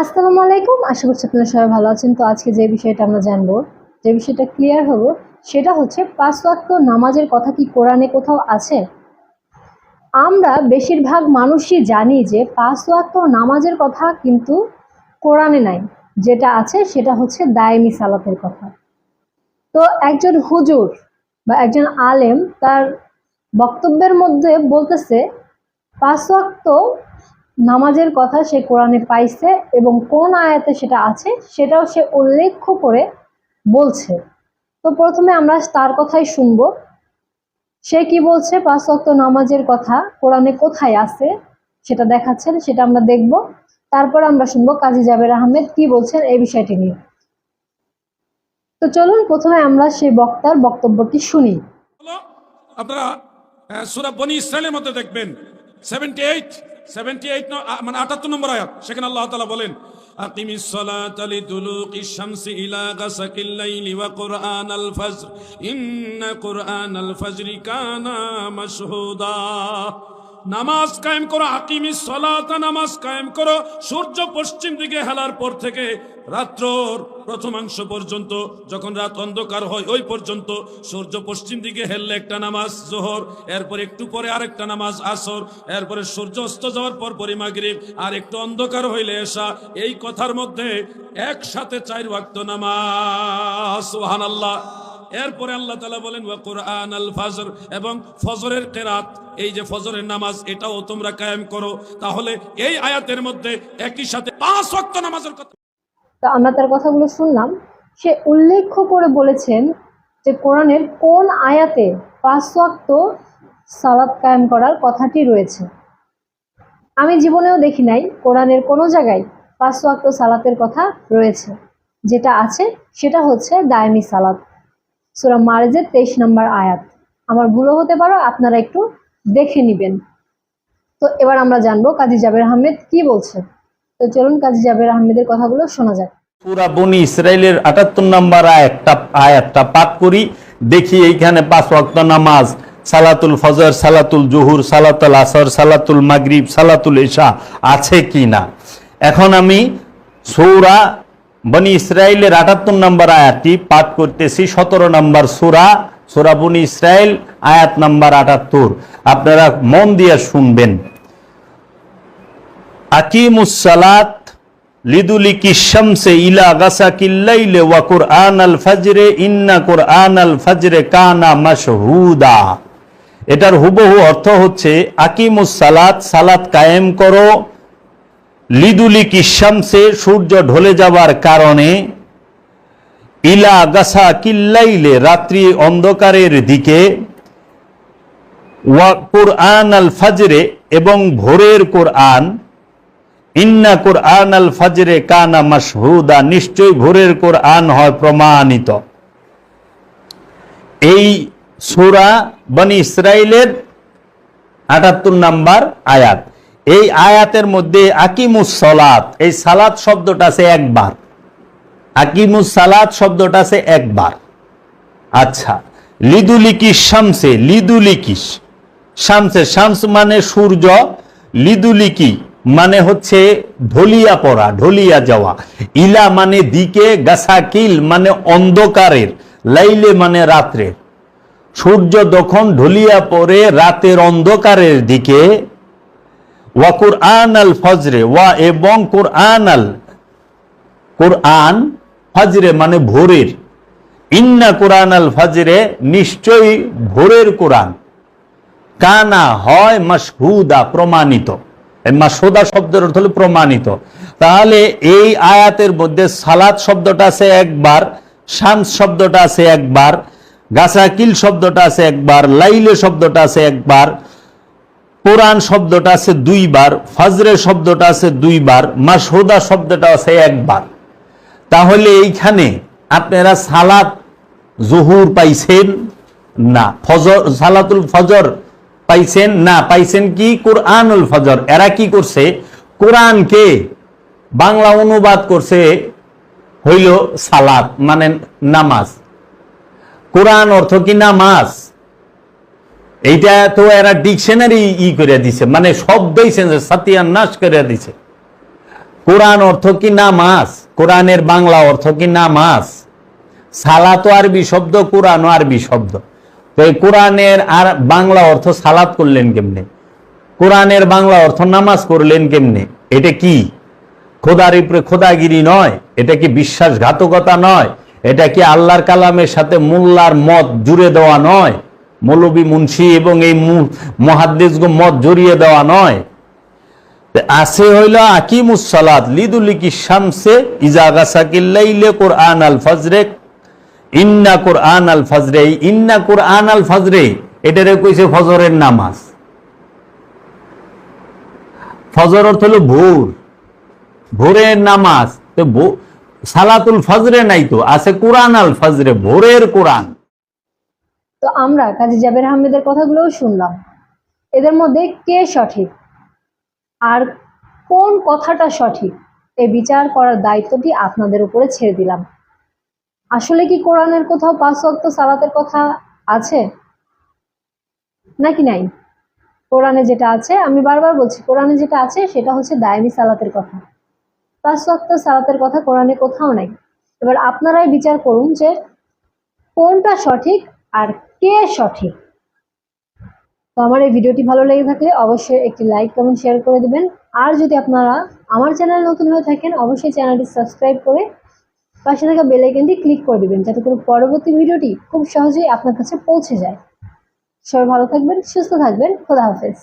আসসালামু আলাইকুম। আশা করছি আপনারা সবাই ভালো আছেন। তো আজকে যে বিষয়টা আমরা জানব, যে বিষয়টা ক্লিয়ার হব সেটা হচ্ছে পাঁচ ওয়াক্ত নামাজের কথা কি কোরআনে কোথাও আছে? আমরা বেশিরভাগ মানুষই জানি যে পাঁচ ওয়াক্ত নামাজের কথা কিন্তু কোরআনে নাই। যেটা আছে সেটা হচ্ছে দায়েমি সালাতের কথা। তো একজন হুজুর বা একজন আলেম তার বক্তব্যের মধ্যে বলতেছে, পাঁচ ওয়াক্ত নামাজের কথা সে কোরআনে পাইছে এবং কোন আয়াতে সেটা আছে, সেটাও সে উল্লেখ করে বলছে। তো প্রথমে আমরা তার কথাই শুনব। সে কি বলছে? পাঁচ ওয়াক্ত নামাজের কথা কোরআনে কোথায় আছে সেটা দেখাচ্ছেন, সেটা আমরা দেখব। তারপর আমরা শুনব কাজী জাবের আহমেদ কি বলছেন এই বিষয়টি নিয়ে। তো চলুন, প্রথমে আমরা সেই বক্তার বক্তব্যটি শুনি। আপনারা সুরা বনি ইসরায়েলের মধ্যে দেখবেন। সেভেন্টি এইট সেভেন্টি এইট মানে আটাত্তর নম্বর আয়াত সেখানে আল্লাহ তালা বলেন أقم الصلاة لدلوق الشمس إلى غسق الليل وقرآن الفجر إن قرآن الفجر كان مشهودا নামাজ কায়েম করো, আকিমি সলাতা নামাজ কায়েম করো। সূর্য পশ্চিম দিকে হেলার পর থেকে রাত্রর প্রথমাংশ পর্যন্ত, যখন রাত অন্ধকার হয়, ওই পর্যন্ত সূর্য পশ্চিম দিকে হেললে একটা নামাজ জোহর, এরপর একটু পরে আরেকটা নামাজ আসর, এরপরে সূর্য অস্ত যাওয়ার পর পরে মাগরিব, আর একটু অন্ধকার হইলে এসা এই কথার মধ্যে একসাথে চার ওয়াক্ত নামাজ, সুবহানাল্লাহ। এরপরে আল্লাহ তালা বলেন কোরআন আল ফাজর এবং ফজরের কেরাত, এই যে ফজরের নামাজ, এটাও তোমরা কায়েম করো। তাহলে এই আয়াতের মধ্যে একই সাথে পাঁচ ওয়াক্ত নামাজের কথা। তো আমরা তার কথাগুলো শুনলাম। সে উল্লেখ করে বলেছেন যে কোরআনের কোন আয়াতে পাঁচ সালাত কায়েম করার কথাটি রয়েছে। আমি জীবনেও দেখি নাই কোরআনের কোনো জায়গায় পাঁচ সালাতের কথা রয়েছে। যেটা আছে সেটা হচ্ছে দায়মি সালাত। সুরা মারেজের তেইশ নম্বর আয়াত। আমার ভুলও হতে পারো, আপনারা একটু দেখে নেবেন। তো এবার আমরা জানব কাজী জাবের আহমেদ কি বলছে। তো চলুন কাজী জাবের আহমেদের কথাগুলো শোনা যাক। পুরা বনি ইসরায়েলের আটাত্তর নম্বর আয়াতটা আয়াতটা পাঠ করি, দেখি এইখানে পাঁচ ওয়াক্ত নামাজ, সালাতুল ফজর, সালাতুল জহুর, সালাতুল আসর, সালাতুল মাগরিব, সালাতুল ইশা আছে কি না এখন আমি সৌরা বনি ইসরায়েলের আটাত্তর নম্বর আয়াতটি পাঠ করতেছি, সতেরো নম্বর সুরা সুরা বনি ইসরায়েল, আয়াত নম্বর আটাত্তর। আপনারা মন দিয়ে শুনবেন। আকিমুসালাত ইলা গাসাকিল্লাইলে ওয়া কুরআন আল কুরআন আল এটার হুবহু অর্থ হচ্ছে, আকিমুস সালাত সালাত কায়েম করো লিদুলিকি শামসে, সূর্য ঢলে যাবার কারণে ইলা গাসা কিল্লাইলে, রাত্রি অন্ধকারের দিকে, ওয়া কুরআন আল ফাজরে এবং ভোরের কোরআন, ইন্না কোরআন আল ফাজরে কানা মাসহুদা নিশ্চয় ভোরের কোরআন হয় প্রমাণিত। এই সুরা বনি ইসরায়েলের আটাত্তর নাম্বার আয়াত। এই আয়াতের মধ্যে আকিমুস সালাত, এই সালাত শব্দটা আছে একবার। আকিমুস সালাত শব্দটা আছে একবার। আচ্ছা লিদুলিকিস শামসে লিদুলিকিস শামসে, শামস মানে সূর্য, লিদুলিকি মানে হচ্ছে ঢলিয়া পড়া, ঢলিয়া যাওয়া। ইলা মানে দিকে, গাছাকিল মানে অন্ধকারের, লাইলে মানে রাত্রের। সূর্য যখন ঢলিয়া পড়ে রাতের অন্ধকারের দিকে ওয়া কুরআন আল ফজরে, ওয়া এবং কুরআন আল কোরআন ফজরে মানে ভোরের। ইন্না কোরআন আল ফজরে নিশ্চয়ই ভোরের কোরআন। কানা হয় মাসহুদা প্রমাণিত। মাসহুদা শব্দের অর্থ হলো প্রমাণিত। তাহলে এই আয়াতের মধ্যে সালাত শব্দটা আছে একবার, শামস শব্দটা আছে একবার, গাছাকিল শব্দটা আছে একবার, লাইলে শব্দটা আছে একবার কোরআন শব্দটা আছে দুইবার ফজরে শব্দটা আছে দুইবার মাসহুদা শব্দটা আছে একবার। তাহলে এইখানে আপনারা সালাত জহুর পাইছেন না? ফজর, সালাতুল ফজর পাইছেন না? পাইছেন কি? কোরআনুল ফজর। এরা কি করছে? কোরআনকে বাংলা অনুবাদ করছে হইল সালাত মানে নামাজ। কোরআন অর্থ কি নামাজ? এইটা তো এরা ডিকশনারি ই করে দিছে। মানে শব্দই সাতিয়ান নাশ করে দিছে। কোরআন অর্থ কি নামাজ কোরআনের বাংলা অর্থ কি নামাজ সালাত আরবি শব্দ, কোরআন আরবি শব্দ। তো এই কোরআনের আর বাংলা অর্থ সালাত করলেন কেমনে? কোরআনের বাংলা অর্থ নামাজ করলেন কেমনে? এটা কি? খোদার উপরে খোদাগিরি নয়? এটা কি বিশ্বাসঘাতকতা নয়? এটা কি আল্লাহর কালামের সাথে মোল্লার মত জুড়ে দেওয়া নয়? মৌলবী মুন্সি এবং এই মহাদ্দেশ মত জড়িয়ে দেওয়া নয়। আছে হইল আকিমুস সালাত, লিদুলিকি শামসে, ইজা গাসাকিল্লাইলে কোরআন আল ফজরে, ইন্না কোরআন আল ফজরে ইন্না কোরআন আল ফজরে, এটারে কইছে ফজরের নামাজ। ফজর অর্থ হলো ভোর। ভোরের নামাজ সালাতুল ফজরে নাই তো, আছে কোরআন আল ফজরে, ভোরের কোরআন। তো আমরা কাজী জাবের আহমেদের কথাগুলোও শুনলাম। এদের মধ্যে কে সঠিক? আর কোন কথাটা সঠিক? এই বিচার করার দায়িত্বটি আপনাদের উপরে ছেড়ে দিলাম। আসলে কি কোরআনের কোথাও পাঁচ ওয়াক্ত সালাতের কথা আছে? নাকি নাই? কোরআনে যেটা আছে, আমি বারবার বলছি, কোরআনে যেটা আছে, সেটা হচ্ছে দায়মি সালাতের কথা। পাঁচ ওয়াক্ত সালাতের কথা কোরআনে কোথাও নাই। এবার আপনারাই বিচার করুন যে কোনটা সঠিক আর কে সঠিক? তো আমার এই ভিডিওটি ভালো লেগে থাকলে অবশ্যই একটি লাইক কমেন্ট শেয়ার করে দেবেন। আর যদি আপনারা আমার চ্যানেল নতুন হয়ে থাকেন, অবশ্যই চ্যানেলটি সাবস্ক্রাইব করে পাশে থাকা বেল আইকনটি ক্লিক করে দেবেন, যাতে করে পরবর্তী ভিডিওটি খুব সহজেই আপনার কাছে পৌঁছে যায়। সবাই ভালো থাকবেন, সুস্থ থাকবেন, খোদা হাফেজ।